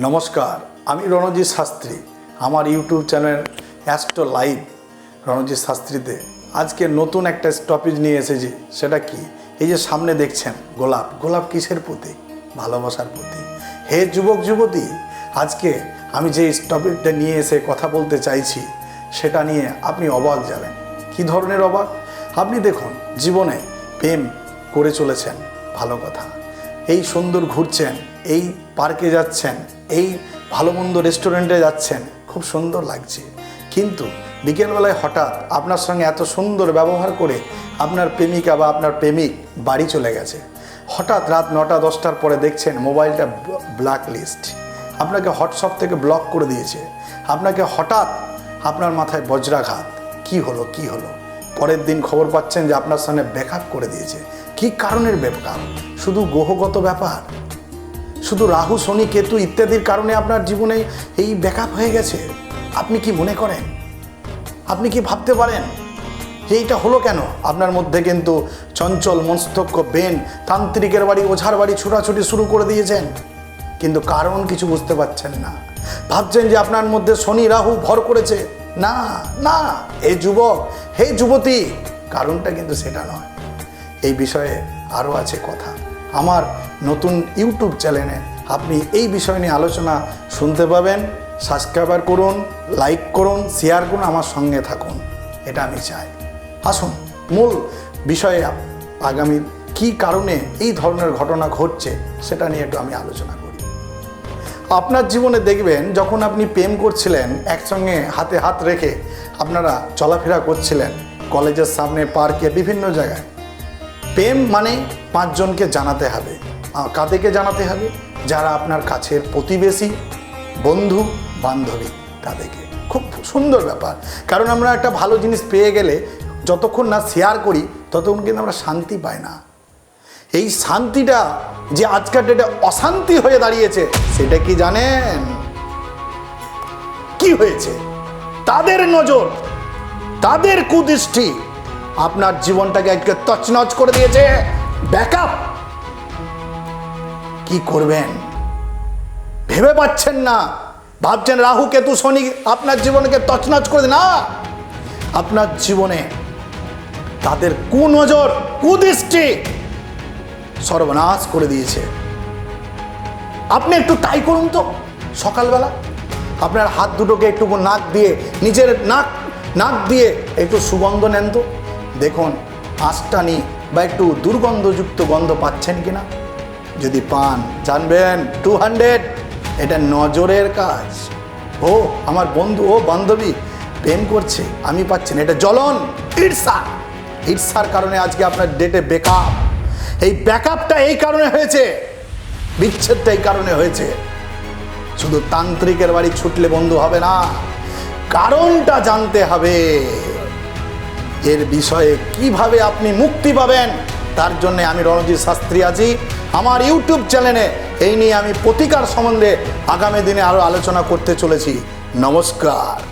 নমস্কার, আমি রণজিৎ শাস্ত্রী। আমার YouTube channel astro live, Ranjit শাস্ত্রীতে। আজকে নতুন একটা টপিক নিয়ে এসেছি, সেটা কি? এই যে সামনে দেখছেন, গোলাপ। গোলাপ কিসের প্রতীক? ভালোবাসার প্রতীক। হে যুবক যুবতী, আজকে আমি যে টপিকটা নিয়ে এসে কথা বলতে চাইছি, সেটা নিয়ে আপনি অবাক যাবেন। কি ধরনের অবাক? আপনি দেখুন, জীবনে প্রেম করে চলেছেন, ভালো কথা। এই সুন্দর ঘুরছেন, এই পার্কে যাচ্ছেন এই ভালো মন্দ রেস্টুরেন্টে যাচ্ছেন, খুব সুন্দর লাগছে। কিন্তু বিকেলবেলায় হঠাৎ আপনার সঙ্গে এত সুন্দর ব্যবহার করে আপনার প্রেমিকা বা আপনার প্রেমিক বাড়ি চলে গেছে। হঠাৎ রাত নটা, দশটার পরে দেখছেন মোবাইলটা ব্ল্যাক লিস্ট আপনাকে হোয়াটসঅ্যাপ থেকে ব্লক করে দিয়েছে। আপনাকে হঠাৎ আপনার মাথায় বজ্রাঘাত। কি হলো কি হলো? পরের দিন খবর পাচ্ছেন যে আপনার সঙ্গে ব্যাকআপ করে দিয়েছে। কি কারণের ব্যাপার শুধু গ্রহগত ব্যাপার? শুধু রাহু, শনি, কেতু ইত্যাদির কারণে আপনার জীবনে এই ব্যাকআপ হয়ে গেছে। আপনি কি মনে করেন? আপনি কি ভাবতে পারেন? যে এইটা হলো কেন? আপনার মধ্যে কিন্তু চঞ্চল মস্তক্য বেন, তান্ত্রিকের বাড়ি, ওঝার বাড়ি ছুটাছুটি শুরু করে দিয়েছেন। কিন্তু কারণ কিছু বুঝতে পারছেন না। ভাবছেন যে আপনার মধ্যে শনি, রাহু ভর করেছে। না না, হে যুবক, হে যুবতী, কারণটা কিন্তু সেটা নয়। এই বিষয়ে আরও আছে কথা। আমার নতুন ইউটিউব চ্যানেলে আপনি এই বিষয় নিয়ে আলোচনা শুনতে পাবেন। সাবস্ক্রাইবার করুন, লাইক করুন, শেয়ার করুন, আমার সঙ্গে থাকুন। এটা আমি চাই। আসুন, মূল বিষয়ে আগামী কি কারণে এই ধরনের ঘটনা ঘটছে সেটা নিয়ে একটু আমি আলোচনা করি। আপনার জীবনে দেখবেন, যখন আপনি প্রেম করছিলেন, একসঙ্গে হাতে হাত রেখে আপনারা চলাফেরা করছিলেন, কলেজের সামনে, পার্কে, বিভিন্ন জায়গায় প্রেম মানে পাঁচজনকে জানাতে হবে। কাদেরকে জানাতে হবে? যারা আপনার কাছের প্রতিবেশী, বন্ধু, বান্ধবী, তাদেরকে। খুব সুন্দর ব্যাপার। কারণ আমরা একটা ভালো জিনিস পেয়ে গেলে যতক্ষণ না শেয়ার করি, ততক্ষণ কিন্তু আমরা শান্তি পাই না। এই শান্তিটা যে আজকাল ডেটে অশান্তি হয়ে দাঁড়িয়েছে, সেটা কি জানেন? কি হয়েছে? তাদের নজর, তাদের কুদৃষ্টি আপনার জীবনটাকে আজকে তছনছ করে দিয়েছে। ব্যাকআপ। কি করবেন? ভেবে পাচ্ছেন না। ভাবছেন, রাহু, কেতু, শনি, আপনার জীবনকে তছনছ করে না। আপনার জীবনে তাদের কুনজর, কুদৃষ্টি সর্বনাশ করে দিয়েছে। আপনি একটু তাই করুন তো, সকালবেলা। আপনার হাত দুটোকে একটু নাক দিয়ে, নিজের নাক নাক দিয়ে একটু সুগন্ধ নেন তো। দেখুন আঁশটানি বা একটু দুর্গন্ধযুক্ত গন্ধ পাচ্ছেন কিনা? যদি পান, জানবেন টু হান্ড্রেড এটা নজরের কাজ। ও, আমার বন্ধু ও বান্ধবী, প্রেম করছে, আমি পাচ্ছি না, এটা জ্বলন ঈর্ষা ঈর্ষার কারণে আজকে আপনার ডেটে বেকআপ এই ব্যাকআপটা এই কারণে হয়েছে, বিচ্ছেদটা এই কারণে হয়েছে। শুধু তান্ত্রিকের বাড়ি ছুটলে বন্ধু হবে না, কারণটা জানতে হবে। এর বিষয়ে কীভাবে আপনি মুক্তি পাবেন, তার জন্য আমি রণজিৎ শাস্ত্রী আছি। আমার ইউটিউব চ্যানেলে এই নিয়ে আমি প্রতিকার সম্বন্ধে আগামী দিনে আরও আলোচনা করতে চলেছি। নমস্কার।